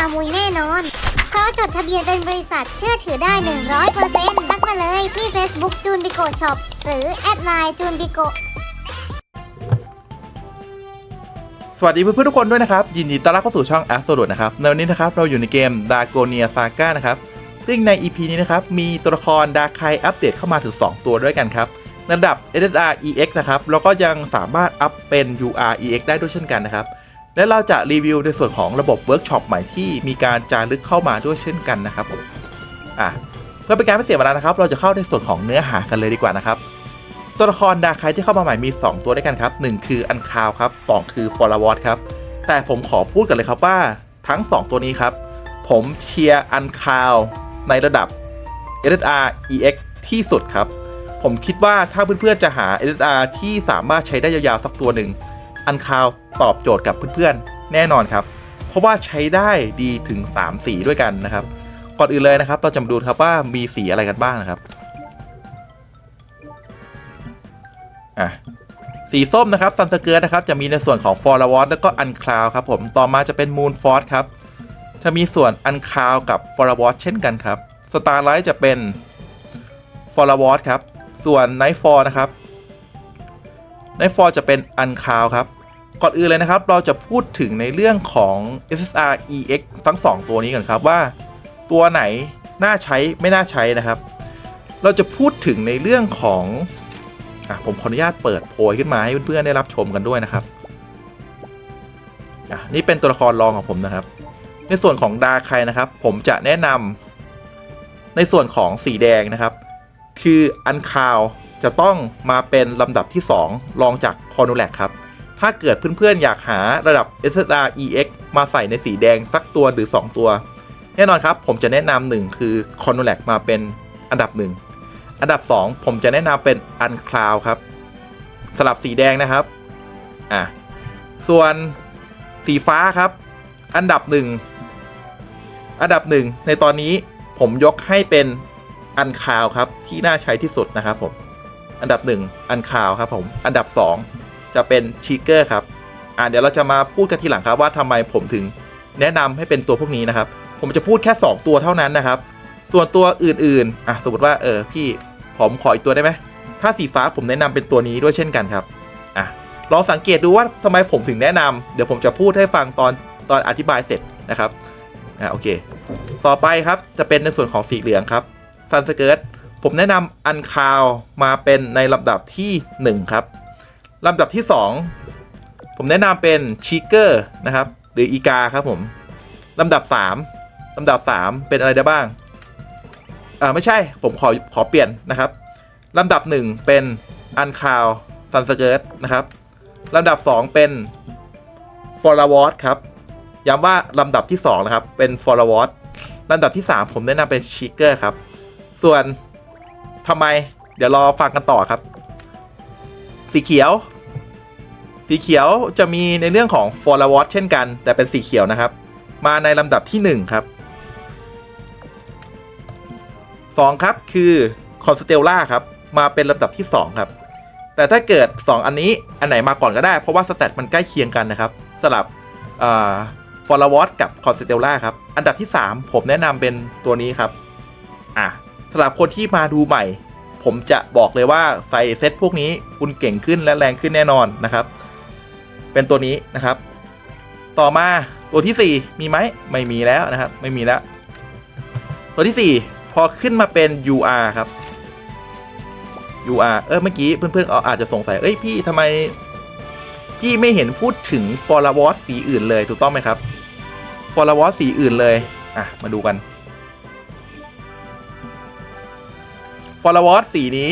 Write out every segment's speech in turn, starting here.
ามุยแน่นอน เพราะจดทะเบียนเป็นบริษัทเชื่อถือได้ 100%ทักมาเลยที่ Facebook จูนบิโกช็อปหรือแอดไลน์จูนบิโกสวัสดีเพื่อนๆทุกคนด้วยนะครับ ยินดีต้อนรับเข้าสู่ช่อง a b s o l u t e นะครับ ในวันนี้นะครับ เราอยู่ในเกม d a g o n i a Saga นะครับ ซึ่งใน EP นี้นะครับ มีตัวละครดาคายอัปเดตเข้ามาถึง 2 ตัวด้วยกันครับระดับ SSR EX นะครับ แล้วก็ยังสามารถอัพเป็น UR EX ได้ด้วยเช่นกันนะครับ และเราจะรีวิวในส่วนของระบบเวิร์กช็อปใหม่ที่มีการจารึกเข้ามาด้วยเช่นกันนะครับผมอะเพื่อเป็นการไม่เสียเวลานะครับ เราจะเข้าในส่วนของเนื้อหากันเลยดีกว่านะครับ ตัวละครดาคไคที่เข้ามาใหม่มี 2 ตัวด้วยกันครับ 1 คืออันคาวครับ 2 คือฟอร์วอตครับแต่ผมขอพูดกันเลยครับว่าทั้ง 2 ตัวนี้ครับ ผมเชียร์อันคาวในระดับ SSR EX ที่สุดครับ ผมคิดว่าถ้าเพื่อนๆจะหา SSR ที่สามารถใช้ได้ยาวๆสักตัวหนึ่ง อันคาวตอบโจทย์กับเพื่อนๆ แน่นอนครับ เพราะว่าใช้ได้ดีถึง 3 สีด้วยกันนะครับ ก่อนอื่นเลยนะครับ เราจะมาดูครับว่ามีสีอะไรกันบ้างนะครับอะสีส้มนะครับซันสเกิร์ตนะครับจะมีในส่วนของฟอร์ลวอตแล้วก็อันคลาวครับผมต่อมาจะเป็นมูนฟอร์สครับจะมีส่วนอันคลาวกับฟอร์วอตเช่นกันครับสตาร์ไลท์จะเป็นฟอร์วอตครับส่วนไนท์ฟอร์นะครับไนท์ฟอร์จะเป็นอันคลาวครับ ก่อนอื่นเลยนะครับ เราจะพูดถึงในเรื่องของ SSR EX ทั้ง 2 ตัวนี้กันครับว่า ตัวไหนน่าใช้ไม่น่าใช้นะครับ เราจะพูดถึงในเรื่องของอะผมขออนุญาตเปิดโพยขึ้นมาให้เพื่อนๆได้รับชมกันด้วยนะครับอะนี่เป็นตัวละครรองของผมนะครับ ในส่วนของดาร์คไคนะครับ ผมจะแนะนำในส่วนของสีแดงนะครับ คืออันคาวจะต้องมาเป็นลำดับที่ 2 รองจากคอนูแลกครับ ถ้าเกิดเพื่อนๆ อยากหาระดับ SSR EX มาใส่ในสีแดงสักตัวหรือ 2 ตัว แน่นอนครับ ผมจะแนะนำหนึ่งคือคอนูแลกมาเป็นอันดับหนึ่งอันดับ 2 ผมจะแนะนำเป็นอันคลาวครับสลับสีแดงนะครับอะส่วนสีฟ้าครับ อันดับ1อันดับ1ในตอนนี้ผมยกให้เป็นอันคาวครับที่น่าใช้ที่สุดนะครับผม อันดับ1อันคาวครับผม อันดับ2 จะเป็นชีเกอร์ครับอะเดี๋ยวเราจะมาพูดกันทีหลังครับว่าทำไมผมถึงแนะนำให้เป็นตัวพวกนี้นะครับ ผมจะพูดแค่ 2 ตัวเท่านั้นนะครับ ส่วนตัวอื่นๆอะสมมติว่าเออพี่ผมขออีกตัวได้ไหมถ้าสีฟ้าผมแนะนำเป็นตัวนี้ด้วยเช่นกันครับอะลองสังเกตดูว่าทำไมผมถึงแนะนำเดี๋ยวผมจะพูดให้ฟังตอนตอนอธิบายเสร็จนะครับอะโอเค ต่อไปครับจะเป็นในส่วนของสีเหลืองครับซันสเกิร์ตผมแนะนำอันคาวมาเป็นในลำดับที่ 1 ครับ ลำดับที่ 2 ผมแนะนำเป็นชีเกอร์นะครับ หรืออีกาครับผมลำดับ 3ลำดับ 3 เป็นอะไรได้บ้างอ่าไม่ใช่ผมขอขอเปลี่ยนนะครับลำดับ 1 เป็นอันคาวซันสเกิร์ตนะครับลำดับ 2 เป็นฟอร์วอตครับย้ำว่าลำดับที่ 2 นะครับ เป็นฟอร์วอตลำดับที่ 3 ผมแนะนำเป็นชิเกอร์ครับ ส่วนทำไมเดี๋ยวรอฟังกันต่อครับ สีเขียว สีเขียวจะมีในเรื่องของฟอร์วอตเช่นกัน แต่เป็นสีเขียวนะครับ มาในลำดับที่ 1 ครับ 2 ครับคือคอนสเตลล่าครับ มาเป็นลำดับที่ 2 ครับ แต่ถ้าเกิด 2 อันนี้อันไหนมาก่อนก็ได้ เพราะว่าสแตทมันใกล้เคียงกันนะครับสลับฟอร์ลวอตกับคอนสเตลล่าครับ อันดับที่ 3 ผมแนะนำเป็นตัวนี้ครับอะสำหรับคนที่มาดูใหม่ ผมจะบอกเลยว่าใส่เซตพวกนี้คุณเก่งขึ้นและแรงขึ้นแน่นอนนะครับ เป็นตัวนี้นะครับ ต่อมาตัวที่ 4 มีไหมไม่มีแล้วนะครับ ไม่มีแล้ว ตัวที่ 4 พอขึ้นมาเป็น UR ครับ UR เออเมื่อกี้เพื่อนๆอาจจะสงสัย เอ้ยพี่ทำไม พี่ไม่เห็นพูดถึง f o r w a r d สีอื่นเลยถูกต้องไหมครับ f o r w a r d สีอื่นเลย อะ มาดูกัน f o r w a r d สีนี้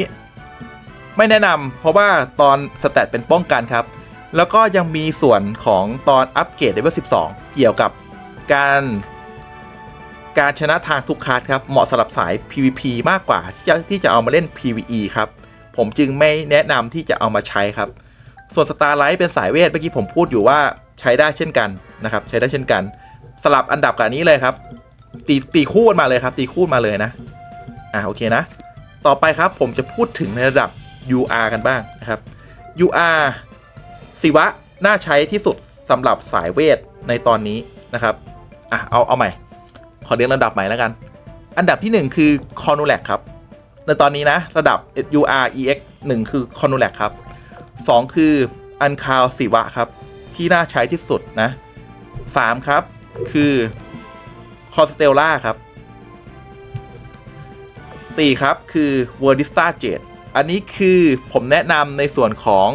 ไม่แนะนำเพราะว่าตอนสแตทเป็นป้องกันครับ แล้วก็ยังมีส่วนของตอนอัปเกรดเลเวล12 เกี่ยวกับการการชนะทางทุกคาร์ดครับ เหมาะสำหรับสาย PVP มากกว่าที่จะที่จะเอามาเล่น PVE ครับ ผมจึงไม่แนะนำที่จะเอามาใช้ครับ ส่วน Starlight เป็นสายเวทเมื่อกี้ผมพูดอยู่ว่าใช้ได้เช่นกันนะครับ ใช้ได้เช่นกัน สลับอันดับกับนนี้เลยครับ ตีตีคู่กันมาเลยครับ ตีคู่มาเลยนะ อ่าโอเคนะ ต่อไปครับผมจะพูดถึงในระดับ UR กันบ้างนะครับ UR สิวะน่าใช้ที่สุดสำหรับสายเวทในตอนนี้นะครับอะเอาเอาใหม่ ขอเรียงลำดับใหม่แล้วกัน อันดับที่ 1 คือ c o n u l a c ครับ ในตอนนี้นะระดับ UR EX 1 คือ c o n u l a c ครับ 2 คืออันคาวศิวะครับ ที่น่าใช้ที่สุดนะ 3 ครับ คือ c o n s t e l l a ครับ 4 ครับ คือ v e r d i s t a Jade อันนี้คือผมแนะนำในส่วนของ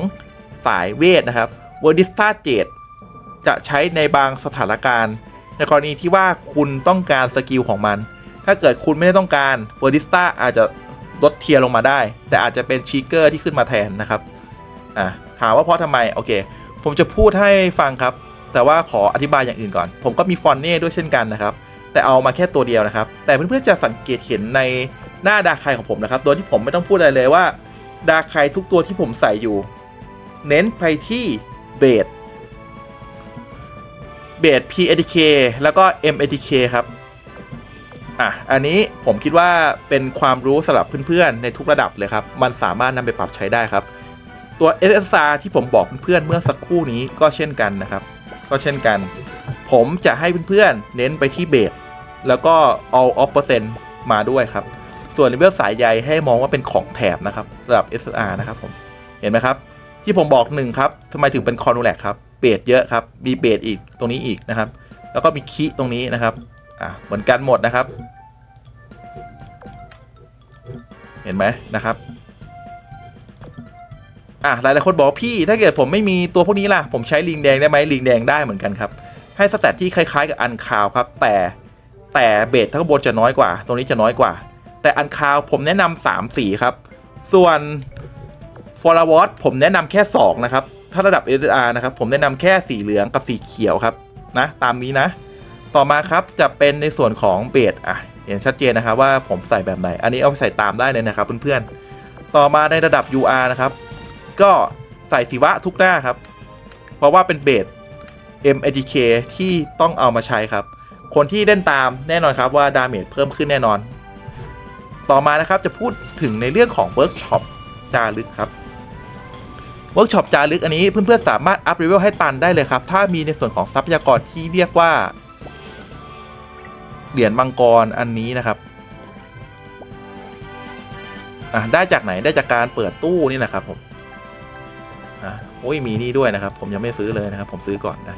สายเวทนะครับ v e r d i s t a Jade จะใช้ในบางสถานการณ์ ในกรณีที่ว่าคุณต้องการสกิลของมัน ถ้าเกิดคุณไม่ได้ต้องการ v e r d i s t a อาจจะลดเทียร์ลงมาได้ แต่อาจจะเป็นชีเกอร์ที่ขึ้นมาแทนนะครับอะถามว่าเพราะทำไม โอเค ผมจะพูดให้ฟังครับ แต่ว่าขออธิบายอย่างอื่นก่อน ผมก็มีฟอนเน่ด้วยเช่นกันนะครับ แต่เอามาแค่ตัวเดียวนะครับ แต่เพื่อนๆจะสังเกตเห็นในหน้าดาคไคของผมนะครับโดยที่ผมไม่ต้องพูดอะไรเลยว่า ดาคไคทุกตัวที่ผมใส่อยู่ เน้นไปที่เบสเบส PATK แล้วก็ MATK ครับ อะ อันนี้ผมคิดว่าเป็นความรู้สำหรับเพื่อนๆ ในทุกระดับเลยครับ มันสามารถนำไปปรับใช้ได้ครับ ตัว SSR ที่ผมบอกเพื่อนๆ เมื่อสักครู่นี้ก็เช่นกันนะครับ ก็เช่นกัน ผมจะให้เพื่อนๆ เน้นไปที่เบสแล้วก็เอาออฟเปอร์เซนต์มาด้วยครับ ส่วนเลเวลสายใยให้มองว่าเป็นของแถบนะครับระดับ SSR นะครับผม เห็นไหมครับ ที่ผมบอกหนึ่งครับทำไมถึงเป็นคอนูแลกครับเบสเยอะครับมีเบสอีกตรงนี้อีกนะครับ แล้วก็มีคีตรงนี้นะครับอะเหมือนกันหมดนะครับ เห็นไหมนะครับอะหลายๆคนบอกพี่ถ้าเกิดผมไม่มีตัวพวกนี้ล่ะ ผมใช้ลิงแดงได้ไหมลิงแดงได้เหมือนกันครับให้สแตทที่คล้ายๆกับอันคาวครับ แต่แต่เบสทั้งบนจะน้อยกว่า ตรงนี้จะน้อยกว่า แต่อันคาวผมแนะนำสามสีครับ ส่วน ฟอร์วอตผมแนะนำแค่ 2 นะครับ ถ้าระดับ SR นะครับ ผมแนะนำแค่สีเหลืองกับสีเขียวครับ นะ ตามนี้นะ ต่อมาครับจะเป็นในส่วนของเบสอะเห็นชัดเจนนะครับว่าผมใส่แบบไหน อันนี้เอาไปใส่ตามได้เลยนะครับเพื่อนๆ ต่อมาในระดับ UR นะครับ ก็ใส่สีวะทุกหน้าครับ เพราะว่าเป็นเบส MADK ที่ต้องเอามาใช้ครับ คนที่เล่นตามแน่นอนครับว่าดาเมจเพิ่มขึ้นแน่นอน ต่อมานะครับจะพูดถึงในเรื่องของเวิร์กช็อปจารึกครับ เวิร์กช็อปจารึกอันนี้เพื่อนๆสามารถอัพเลเวลให้ตันได้เลยครับ ถ้ามีในส่วนของทรัพยากรที่เรียกว่า เหรียญมังกรอันนี้นะครับอะได้จากไหนได้จากการเปิดตู้นี่แหละครับผมอะโอ้ยมีนี่ด้วยนะครับ ผมยังไม่ซื้อเลยนะครับ ผมซื้อก่อนนะ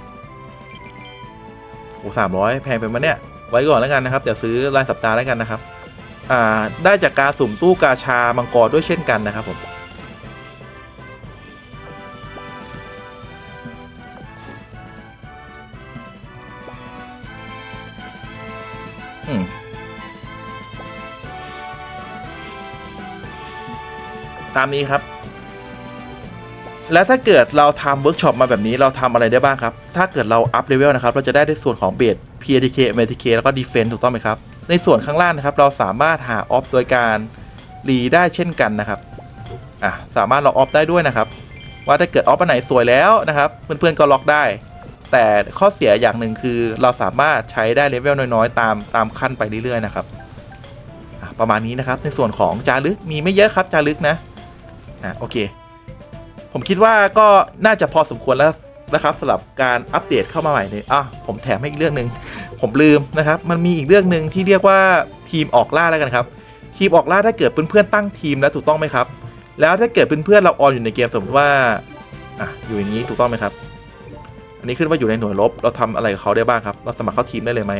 โอ้สามร้อยแพงไปมาเนี่ย ไว้ก่อนแล้วกันนะครับเดี๋ยวซื้อรายสัปดาห์แล้วกันนะครับ อ่าได้จากการสุ่มตู้กาชามังกรด้วยเช่นกันนะครับผม อืมตามนี้ครับ แล้วถ้าเกิดเราทำเวิร์กช็อปมาแบบนี้เราทำอะไรได้บ้างครับ ถ้าเกิดเราอัพเลเวลนะครับ เราจะได้ในส่วนของเบส PATK MATK แล้วก็ Defense ถูกต้องไหมครับ ในส่วนข้างล่างนะครับ เราสามารถหาออฟโดยการรีได้เช่นกันนะครับ อะ สามารถล็อกออฟได้ด้วยนะครับ ว่าถ้าเกิดออฟอันไหนสวยแล้วนะครับ เพื่อนๆก็ล็อกได้ แต่ข้อเสียอย่างหนึ่งคือเราสามารถใช้ได้เลเวลน้อยๆ ตามตามขั้นไปเรื่อยๆนะครับประมาณนี้นะครับในส่วนของจารึกมีไม่เยอะครับจารึกนะนะโอเค ผมคิดว่าก็น่าจะพอสมควรแล้วนะครับสำหรับการอัปเดตเข้ามาใหม่เลยอะผมแถมให้อีกเรื่องหนึ่งผมลืมนะครับ มันมีอีกเรื่องหนึ่งที่เรียกว่าทีมออกล่าแล้วกันครับ ทีมออกล่าถ้าเกิดเพื่อนๆตั้งทีมแล้วถูกต้องไหมครับ แล้วถ้าเกิดเพื่อนๆเราออนอยู่ในเกมสมมติว่าอะอยู่อย่างนี้ถูกต้องไหมครับ อันนี้ขึ้นว่าอยู่ในหน่วยรบเราทำอะไรกับเขาได้บ้างครับ เราสมัครเข้าทีมได้เลยไหม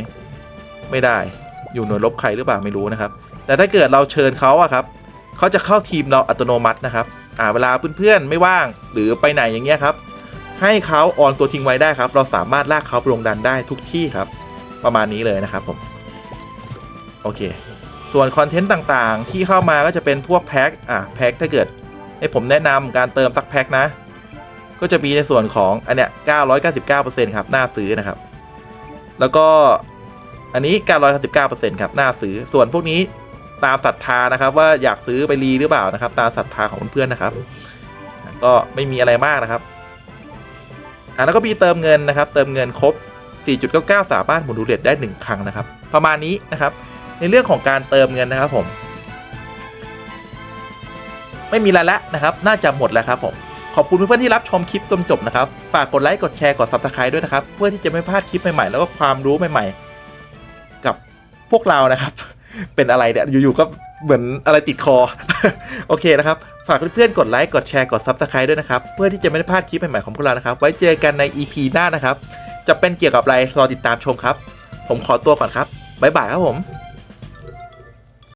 ไม่ได้ อยู่หน่วยรบใครหรือเปล่าไม่รู้นะครับ แต่ถ้าเกิดเราเชิญเขาอะครับ เขาจะเข้าทีมเราอัตโนมัตินะครับ อ่าเวลาเพื่อนๆไม่ว่างหรือไปไหนอย่างเงี้ยครับ ให้เขาออนตัวทิ้งไว้ได้ครับ เราสามารถลากเขาไปลงดันได้ทุกที่ครับ ประมาณนี้เลยนะครับผม โอเค ส่วนคอนเทนต์ต่างๆ ที่เข้ามาก็จะเป็นพวกแพ็ค อะแพ็คถ้าเกิดให้ผมแนะนำการเติมสักแพ็คนะ ก็จะมีในส่วนของอันเนี้ย999%ครับหน้าซื้อนะครับ แล้วก็อันนี้ 999%ครับหน้าซื้อส่วนพวกนี้ตามศรัทธานะครับ ว่าอยากซื้อไปรีหรือเปล่านะครับ ตามศรัทธาของเพื่อนๆนะครับ ก็ไม่มีอะไรมากนะครับอะแล้วก็มีเติมเงินนะครับ เติมเงินครบ 4.99 สามารถหมุนดูเด็ดได้ 1 ครั้งนะครับ ประมาณนี้นะครับ ในเรื่องของการเติมเงินนะครับผม ไม่มีอะไรละนะครับ น่าจะหมดแล้วครับผม ขอบคุณเพื่อนๆที่รับชมคลิปจนจบนะครับ ฝากกดไลค์กดแชร์กด subscribe ด้วยนะครับ เพื่อที่จะไม่พลาดคลิปใหม่ๆ แล้วก็ความรู้ใหม่ๆ กับพวกเรานะครับ เป็นอะไรเนี่ยอยู่ๆก็เหมือนอะไรติดคอ โอเคนะครับ ฝากเพื่อนๆกดไลค์กดแชร์กด subscribe ด้วยนะครับ เพื่อที่จะไม่ได้พลาดคลิปใหม่ๆของพวกเรานะครับ ไว้เจอกันใน EP หน้านะครับ จะเป็นเกี่ยวกับอะไรรอติดตามชมครับ ผมขอตัวก่อนครับบ๊ายบายครับผม